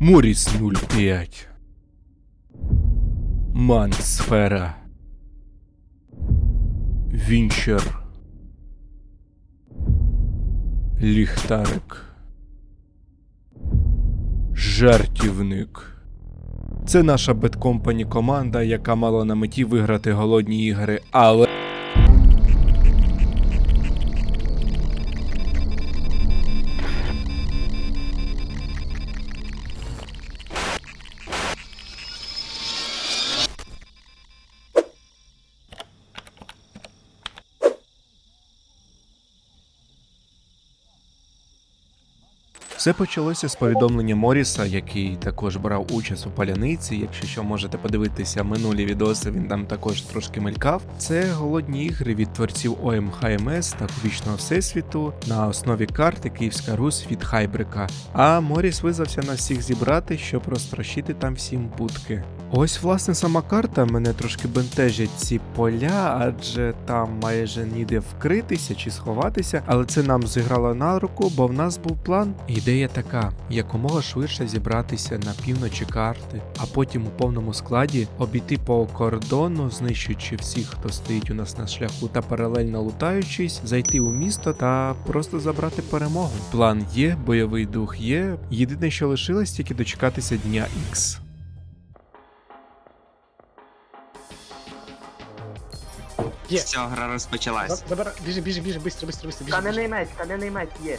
Моріс 05. Мансфера. Вінчер. Ліхтарик. Жартівник. Це наша Company команда, яка мала на меті виграти голодні ігри, але. Все почалося з повідомлення Моріса, який також брав участь у паляниці. Якщо що можете подивитися минулі відоси, він там також трошки мелькав. Це голодні ігри від творців ОМХМС та Кубічного Всесвіту на основі карти Київська Русь від Хайбрика. А Моріс визвався на всіх зібрати, щоб розтрощити там всім будки. Ось, власне, сама карта мене трошки бентежить ці поля, адже там майже ніде вкритися чи сховатися, але це нам зіграло на руку, бо в нас був план. Ідея така: якомога швидше зібратися на півночі карти, а потім у повному складі обійти по кордону, знищуючи всіх, хто стоїть у нас на шляху, та паралельно лутаючись, зайти у місто та просто забрати перемогу. План є, бойовий дух є. Єдине, що лишилось, тільки дочекатися дня X. Є. Все, гра розпочалась. Забирай, біжи, біжи, біжи, быстро, быстро, быстро, біжи. Кам'яний меч, кам'яний меч є.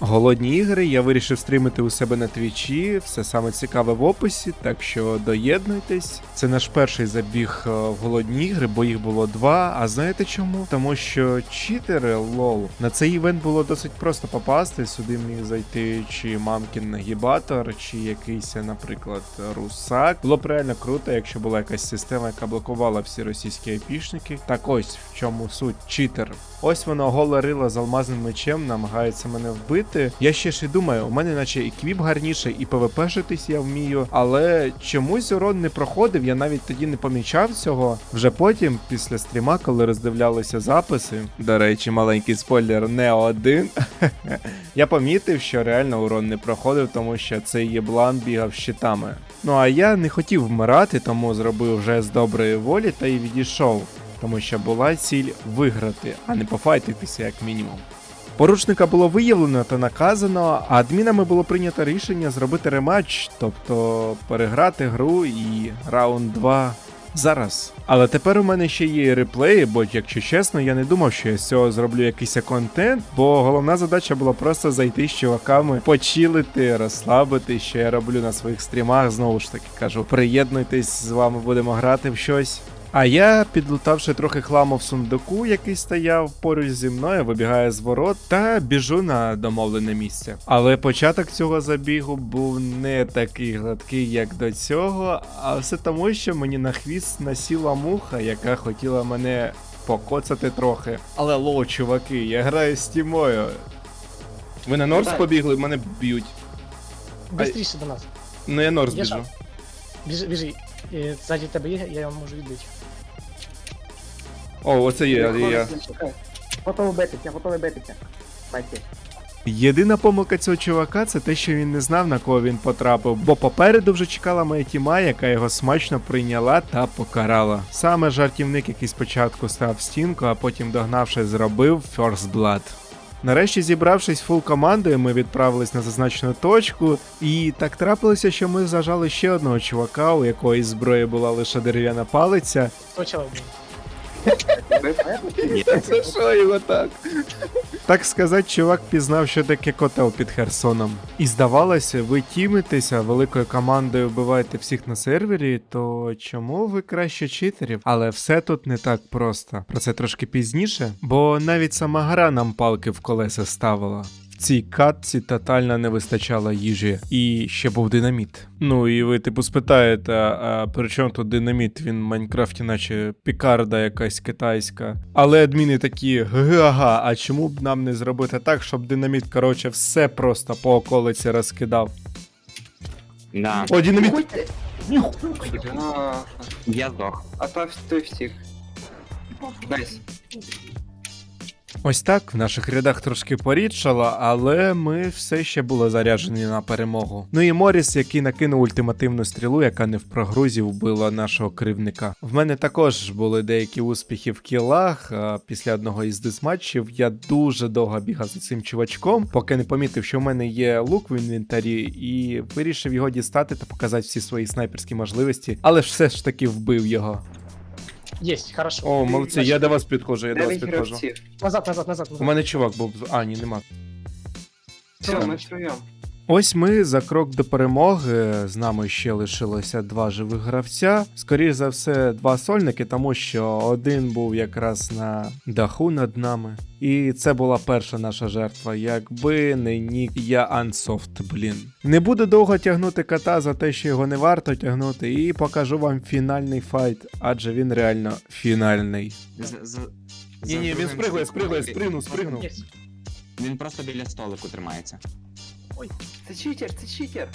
Голодні ігри я вирішив стрімити у себе на твічі. Все саме цікаве в описі, так що доєднуйтесь. Це наш перший забіг е, в голодні ігри, бо їх було два. А знаєте чому? Тому що читери лол на цей івент було досить просто попасти. Сюди міг зайти чи мамкін нагібатор, чи якийсь, наприклад, русак. Було б реально круто, якщо була якась система, яка блокувала всі російські айпішники. Так ось в чому суть читер. Ось воно голе рило з алмазним мечем, намагається мене вбити. Я ще ж і думаю, у мене наче і квіп гарніше, і ПВП-шитись я вмію, але чомусь урон не проходив, я навіть тоді не помічав цього. Вже потім, після стріма, коли роздивлялися записи, до речі, маленький спойлер не один. я помітив, що реально урон не проходив, тому що цей єблан бігав щитами. Ну а я не хотів вмирати, тому зробив вже з доброї волі та й відійшов тому що була ціль виграти, а не пофайтитися як мінімум. Поручника було виявлено та наказано, а адмінами було прийнято рішення зробити рематч, тобто переграти гру і раунд 2 зараз. Але тепер у мене ще є реплеї, бо, якщо чесно, я не думав, що я з цього зроблю якийсь контент, бо головна задача була просто зайти з чуваками, почилити, розслабити, що я роблю на своїх стрімах. Знову ж таки кажу, приєднуйтесь, з вами будемо грати в щось. А я, підлутавши трохи хламу в сундуку, який стояв поруч зі мною, вибігаю з ворот та біжу на домовлене місце. Але початок цього забігу був не такий гладкий, як до цього, а все тому, що мені на хвіст насіла муха, яка хотіла мене покоцати трохи. Але лоу, чуваки, я граю з тімою. Ви на Норс побігли, мене б'ють. Быстріше до нас. Ну я Норс Я біжу. Біжи, біжи. Е, Ззаді тебе є, я його можу відбити. О, оце є, є. я. Готовий битися, готовий битися. Бачите. Єдина помилка цього чувака це те, що він не знав на кого він потрапив, бо попереду вже чекала моя тіма, яка його смачно прийняла та покарала. Саме жартівник, який спочатку став в стінку, а потім догнавши, зробив First Blood. Нарешті, зібравшись фул командою, ми відправились на зазначену точку, і так трапилося, що ми зажали ще одного чувака, у якої зброї була лише дерев'яна палиця. Почали. За що його так? Так сказати, чувак пізнав, що таке котел під Херсоном. І здавалося, ви тімитеся великою командою вбиваєте всіх на сервері, то чому ви краще читерів? Але все тут не так просто. Про це трошки пізніше, бо навіть сама гра нам палки в колеса ставила. Цій катці тотально не вистачало їжі, і ще був динаміт. Ну і ви, типу, спитаєте, а при чому тут динаміт? Він в Майнкрафті, наче пікарда якась китайська. Але адміни такі, ага, а чому б нам не зробити так, щоб динаміт, коротше, все просто по околиці розкидав? Да. О, динаміт! Я здох. А то той втік. Десь. Ось так в наших рядах трошки порідшало, але ми все ще були заряджені на перемогу. Ну і Моріс, який накинув ультимативну стрілу, яка не в прогрузі вбила нашого кривника. В мене також були деякі успіхи в кілах. Після одного із дисматчів я дуже довго бігав за цим чувачком, поки не помітив, що в мене є лук в інвентарі, і вирішив його дістати та показати всі свої снайперські можливості, але все ж таки вбив його. Єсть, хорошо. О, молодці, я до вас підходжу, я до вас Дев'ять підходжу. гравців. Назад, назад, назад. У назад. мене чувак був. А, ні, нема. Все, ми втроєм. Ось ми за крок до перемоги. З нами ще лишилося два живих гравця. Скоріше за все, два сольники, тому що один був якраз на даху над нами. І це була перша наша жертва. Якби не нік, я ансофт, блін. Не буду довго тягнути кота за те, що його не варто тягнути, і покажу вам фінальний файт, адже він реально фінальний. Ні, ні, він спригує, спригує, спригнув, спригнув. Він просто біля столику тримається. Це читер, це читер.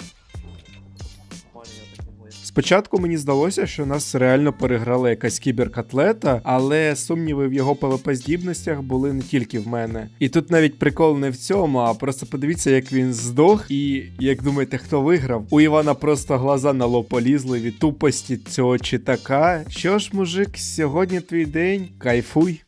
Спочатку мені здалося, що нас реально переграла якась кіберкатлета, але сумніви в його ПВП здібностях були не тільки в мене. І тут навіть прикол не в цьому, а просто подивіться, як він здох, і як думаєте, хто виграв? У Івана просто глаза на лоб полізли від тупості цього читака. Що ж, мужик, сьогодні твій день, кайфуй.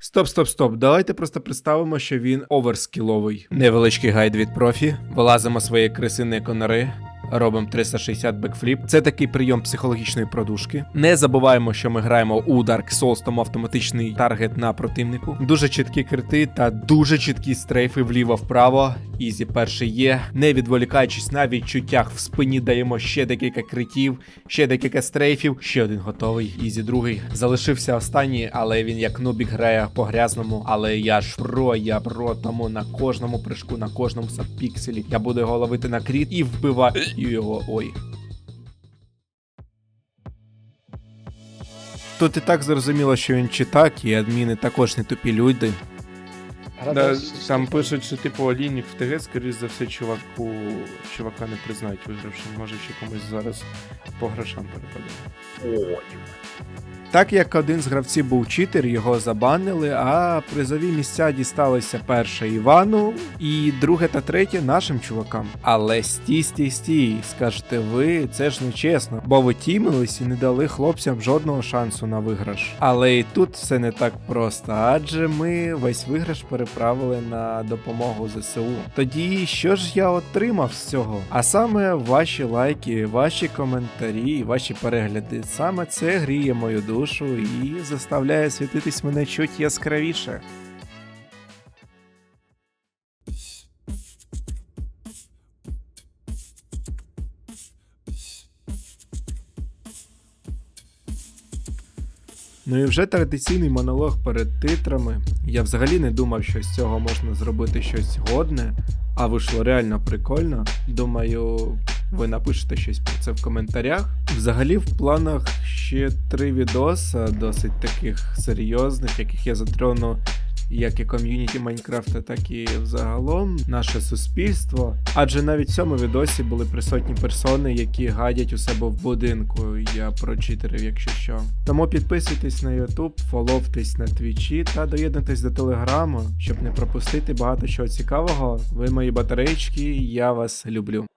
Стоп, стоп, стоп. Давайте просто представимо, що він оверскіловий. Невеличкий гайд від профі. Вилазимо свої крисини конори. Робимо 360 бекфліп. Це такий прийом психологічної продушки. Не забуваємо, що ми граємо у Dark Souls, тому автоматичний таргет на противнику. Дуже чіткі крити та дуже чіткі стрейфи вліво-вправо. Ізі перший є. Не відволікаючись на відчуттях в спині, даємо ще декілька критів, ще декілька стрейфів. Ще один готовий. Ізі другий. Залишився останній, але він як нубік грає по грязному. Але я ж про, я про, тому на кожному прыжку, на кожному сабпікселі я буду його ловити на кріт і вбиваю його. Ой. Тут і так зрозуміло, що він читак, і адміни також не тупі люди. Да, там пишуть, що типу Олійник в ТГ, скоріш за все, чуваку, чувака не признають вигравшим. Може ще комусь зараз по грошам перепаде. Так як один з гравців був читер, його забанили, а призові місця дісталися перше Івану і друге та третє нашим чувакам. Але стій, стій, стій, скажете ви, це ж не чесно, бо ви тімились і не дали хлопцям жодного шансу на виграш. Але і тут все не так просто, адже ми весь виграш переправили на допомогу ЗСУ. Тоді що ж я отримав з цього? А саме ваші лайки, ваші коментарі, ваші перегляди. Саме це гріє мою душу і заставляє світитись мене чуть яскравіше. Ну і вже традиційний монолог перед титрами. Я взагалі не думав, що з цього можна зробити щось годне, а вийшло реально прикольно. Думаю, ви напишете щось про це в коментарях. Взагалі, в планах ще три відоса, досить таких серйозних, яких я затрону як і ком'юніті Майнкрафта, так і взагалом наше суспільство. Адже навіть в цьому відосі були присутні персони, які гадять у себе в будинку. Я про читерів, якщо що. Тому підписуйтесь на YouTube, фоловтесь на твічі та доєднуйтесь до телеграму, щоб не пропустити багато чого цікавого. Ви мої батарейчки, я вас люблю.